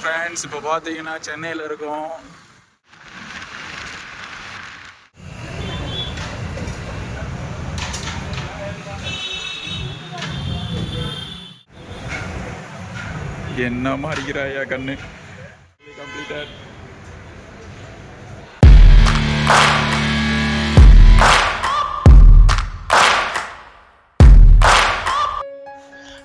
Friends இப்போ பார்த்தீங்கன்னா சென்னையில் இருக்கோம். என்னமா அடிக்கிறாயா கண்ணு? கம்ப்ளீட்டட்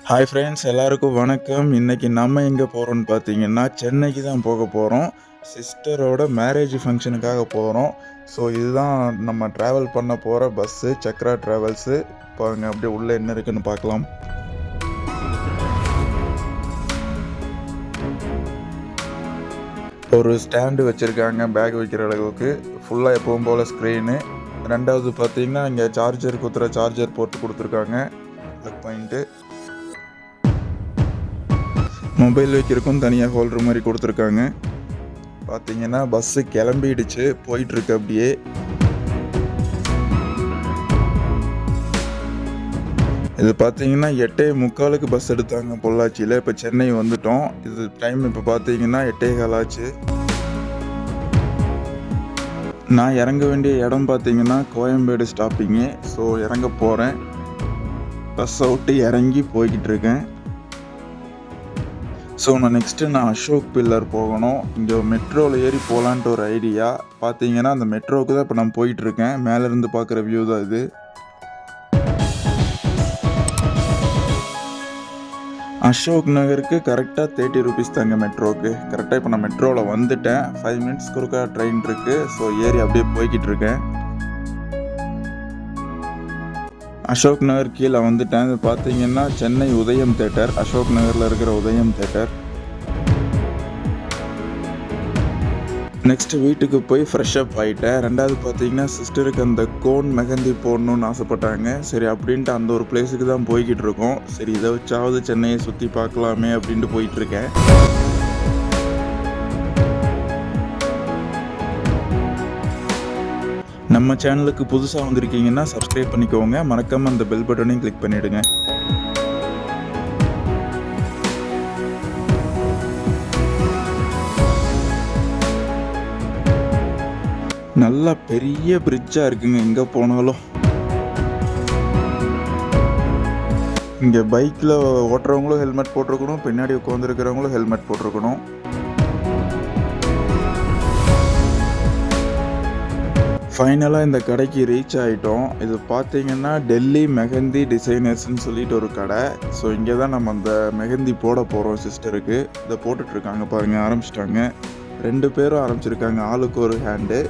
ஹாய் ஃப்ரெண்ட்ஸ் எல்லாருக்கும் வணக்கம். இன்னைக்கு நம்ம எங்கே போகிறோம்னு பார்த்தீங்கன்னா சென்னைக்கு தான் போக போகிறோம் சிஸ்டரோட மேரேஜ் ஃபங்க்ஷனுக்காக போகிறோம் ஸோ இதுதான் நம்ம ட்ராவல் பண்ண போகிற பஸ்ஸு சக்ரா ட்ராவல்ஸு பாருங்கள் அப்படியே உள்ளே என்ன இருக்குன்னு பார்க்கலாம். ஒரு ஸ்டாண்டு வச்சுருக்காங்க பேக் வைக்கிற அளவுக்கு. ஃபுல்லாக எப்பவும் போல் ஸ்க்ரீனு ரெண்டாவது பார்த்தீங்கன்னா இங்கே சார்ஜர் குத்துற சார்ஜர் போட்டு கொடுத்துருக்காங்க. ப்ளக் பாயிண்ட்டு மொபைல் வைக்கிறக்கும் தனியாக ஹோல்டர் மாதிரி கொடுத்துருக்காங்க. பார்த்தீங்கன்னா பஸ்ஸு கிளம்பிடுச்சு போயிட்டுருக்கு அப்படியே. இது பார்த்தீங்கன்னா எட்டே முக்காலுக்கு பஸ் எடுத்தாங்க பொள்ளாச்சியில். இப்போ சென்னை வந்துட்டோம். இது டைம் இப்போ பார்த்தீங்கன்னா எட்டே கால் ஆச்சு. நான் இறங்க வேண்டிய இடம் பார்த்தீங்கன்னா கோயம்பேடு ஸ்டாப்பிங்கு ஸோ இறங்க போகிறேன் பஸ்ஸை விட்டு இறங்கி போய்கிட்டு இருக்கேன் ஸோ நான் நெக்ஸ்ட்டு நான் அசோக் பில்லர் போகணும். இங்கே மெட்ரோவில் ஏறி போகலான்ட்டு ஒரு ஐடியா. பார்த்தீங்கன்னா அந்த மெட்ரோவுக்கு தான் இப்போ நான் போயிட்டுருக்கேன். மேலேருந்து பார்க்குற வியூ தான் இது. அசோக் நகருக்கு கரெக்டாக தேர்ட்டி ருபீஸ் தாங்க மெட்ரோவுக்கு கரெக்டாக இப்போ நான் மெட்ரோவில் வந்துட்டேன். ஃபைவ் மினிட்ஸ் குறுக்கா ட்ரெயின் இருக்குது ஸோ ஏறி அப்படியே போய்கிட்டு இருக்கேன் அசோக் நகர் கீழே வந்துட்டேன். இது பார்த்தீங்கன்னா சென்னை உதயம் தேட்டர் அசோக் நகரில் இருக்கிற உதயம் தேட்டர் நெக்ஸ்ட் வீட்டுக்கு போய் ஃப்ரெஷ் அப் ஆகிட்டேன் ரெண்டாவது பார்த்தீங்கன்னா சிஸ்டருக்கு அந்த கோன் மெஹந்தி போடணும்னு ஆசைப்பட்டாங்க. சரி அப்படின்ட்டு அந்த ஒரு பிளேஸுக்கு தான் போய்கிட்டு இருக்கோம். சரி இதை வச்சாவது சென்னையை சுற்றி பார்க்கலாமே அப்படின்ட்டு போயிட்டுருக்கேன் நம்ம சேனலுக்கு புதுசாக வந்திருக்கீங்கன்னா சப்ஸ்கிரைப் பண்ணிக்கோங்க. மறக்காமல் அந்த பெல் பட்டனையும் கிளிக் பண்ணிவிடுங்க நல்லா பெரிய பிரிட்ஜாக இருக்குங்க. எங்கே போனாலும். இங்கே பைக்கில் ஓட்டுறவங்களும் ஹெல்மெட் போட்டிருக்கணும். பின்னாடி உட்காந்துருக்கிறவங்களும் ஹெல்மெட் போட்டிருக்கணும். ஃபைனலாக இந்த கடைக்கு ரீச் ஆகிட்டோம் இது பார்த்தீங்கன்னா டெல்லி மெஹந்தி டிசைனர்ஸ்னு சொல்லிட்டு ஒரு கடை. ஸோ இங்கே தான் நம்ம அந்த மெஹந்தி போட போகிறோம் சிஸ்டருக்கு. இதை போட்டுட்ருக்காங்க பாருங்கள் ஆரம்பிச்சிட்டாங்க. ரெண்டு பேரும் ஆரம்பிச்சிருக்காங்க. ஆளுக்கு ஒரு ஹேண்டு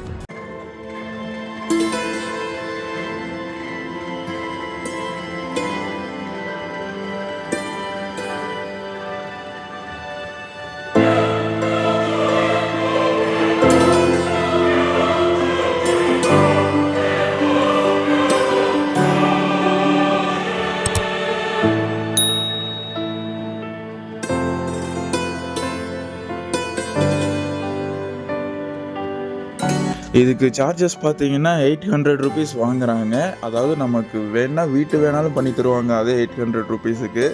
இதுக்கு சார்ஜஸ் பார்த்தீங்கன்னா எயிட் ஹண்ட்ரட் ருபீஸ் வாங்குறாங்க. அதாவது நமக்கு வேணால் வீட்டு வேணாலும் பண்ணி தருவாங்க அதே எயிட் ஹண்ட்ரட் ருபீஸுக்கு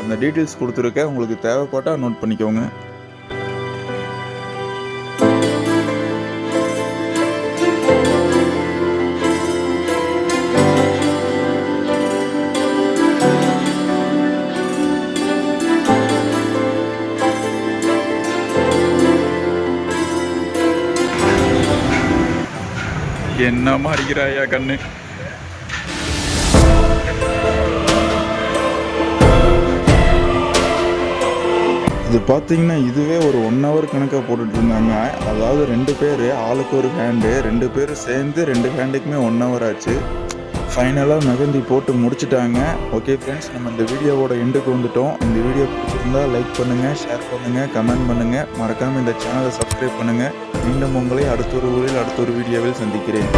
அந்த டீட்டெயில்ஸ் கொடுத்துருக்கேன் உங்களுக்கு தேவைப்பட்டால் நோட் பண்ணிக்கோங்க. என்னமா அடிக்கிறாயா கண்ணு? இது பார்த்தீங்கன்னா இதுவே ஒரு ஒன் ஹவர் கணக்காக போட்டுட்டு இருந்தாங்க அதாவது ரெண்டு பேர் ஆளுக்கு ஒரு ஹேண்டு ரெண்டு பேரும் சேர்ந்து ரெண்டு ஹேண்டுக்குமே ஒன் ஹவர் ஆச்சு. ஃபைனலாக மெகந்தி போட்டு முடிச்சிட்டாங்க. ஓகே ஃப்ரெண்ட்ஸ் நம்ம இந்த வீடியோவோட எண்டுக்கு வந்துட்டோம். இந்த வீடியோ பிடிச்சிருந்தால் லைக் பண்ணுங்கள் ஷேர் பண்ணுங்கள் கமெண்ட் பண்ணுங்கள் மறக்காமல் இந்த சேனலை சப்ஸ்கிரைப் பண்ணுங்கள் மீண்டும் உங்களை அடுத்த ஒரு ஊரில் அடுத்த ஒரு வீடியோவில் சந்திக்கிறேன்.